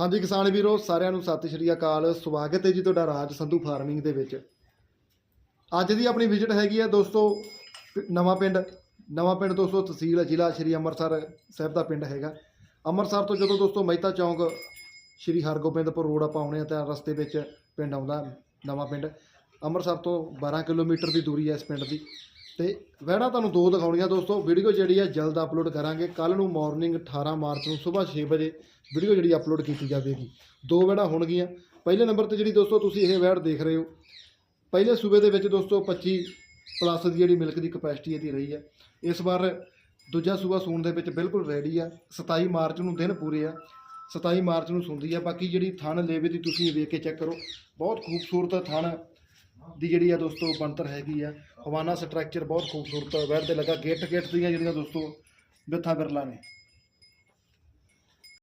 ਹਾਂਜੀ ਕਿਸਾਨ ਵੀਰੋ, ਸਾਰਿਆਂ ਨੂੰ ਸਤਿ ਸ਼੍ਰੀ ਅਕਾਲ। ਸਵਾਗਤ ਹੈ ਜੀ ਤੁਹਾਡਾ ਰਾਜ ਸੰਧੂ ਫਾਰਮਿੰਗ ਦੇ ਵਿੱਚ। ਅੱਜ ਦੀ ਆਪਣੀ ਵਿਜ਼ਿਟ ਹੈਗੀ ਹੈ ਦੋਸਤੋ ਪ- ਨਵਾਂ ਪਿੰਡ। ਨਵਾਂ ਪਿੰਡ ਦੋਸਤੋ, ਤਹਿਸੀਲ ਜ਼ਿਲ੍ਹਾ ਸ਼੍ਰੀ ਅੰਮ੍ਰਿਤਸਰ ਸਾਹਿਬ ਦਾ ਪਿੰਡ ਹੈਗਾ। ਅੰਮ੍ਰਿਤਸਰ ਤੋਂ ਜਦੋਂ ਦੋਸਤੋ ਮਹਿਤਾ ਚੌਂਕ, ਸ਼੍ਰੀ ਹਰਗੋਬਿੰਦਪੁਰ ਰੋਡ ਆਪਾਂ ਆਉਣੇ ਆ ਤਾਂ ਰਸਤੇ ਵਿੱਚ ਪਿੰਡ ਆਉਂਦਾ ਨਵਾਂ ਪਿੰਡ। ਅੰਮ੍ਰਿਤਸਰ ਤੋਂ 12 ਕਿਲੋਮੀਟਰ ਦੀ ਦੂਰੀ ਹੈ ਇਸ ਪਿੰਡ ਦੀ। ਤੇ ਵਹਿਣਾ ਤੁਹਾਨੂੰ ਦੋ ਦਿਖਾਉਣੀਆਂ ਦੋਸਤੋ। ਵੀਡੀਓ ਜਿਹੜੀ ਹੈ ਜਲਦ ਅਪਲੋਡ ਕਰਾਂਗੇ। ਕੱਲ ਨੂੰ ਮਾਰਨਿੰਗ 18 ਮਾਰਚ ਨੂੰ ਸਵੇਰ 6 ਵਜੇ ਵੀਡੀਓ ਜਿਹੜੀ ਅਪਲੋਡ ਕੀਤੀ ਜਾਵੇਗੀ। ਦੋ ਵਹਿਣਾ ਹੋਣਗੀਆਂ। ਪਹਿਲੇ ਨੰਬਰ ਤੇ ਜਿਹੜੀ ਦੋਸਤੋ, ਤੁਸੀਂ ਇਹ ਵਹਿੜ ਦੇਖ ਰਹੇ ਹੋ। ਪਹਿਲੇ ਸੂਬੇ ਦੇ ਵਿੱਚ ਦੋਸਤੋ 25 ਪਲੱਸ ਦੀ ਜਿਹੜੀ ਮਿਲਕ ਦੀ ਕਪੈਸਿਟੀ ਇਹਦੀ ਰਹੀ ਹੈ ਇਸ ਵਾਰ ਦੂਜਾ ਸੂਬਾ ਸੂਣ ਦੇ ਵਿੱਚ ਬਿਲਕੁਲ ਰੈਡੀ ਆ। 27 ਮਾਰਚ ਨੂੰ ਦਿਨ ਪੂਰੇ ਆ। 27 ਮਾਰਚ ਨੂੰ ਸੁੰਦੀ ਆ। ਬਾਕੀ ਜਿਹੜੀ ਥਣ ਲੇਵੇ ਦੀ ਤੁਸੀਂ ਵੇਖ ਕੇ ਚੈੱਕ ਕਰੋ। ਬਹੁਤ ਖੂਬਸੂਰਤ ਥਣ ਦੀ ਜਿਹੜੀ ਆ ਦੋਸਤੋ ਬਣਤਰ ਹੈਗੀ ਆ, ਹਵਾਨਾ ਸਟਰਕਚਰ ਬਹੁਤ ਖੂਬਸੂਰਤ ਵੈਰ ਤੇ ਲੱਗਾ ਗਿੱਟ ਗੇਟ ਦੀਆਂ ਜਿਹੜੀਆਂ ਦੋਸਤੋ ਬਿੱਥਾ ਬਿਰਲਾ ਨੇ।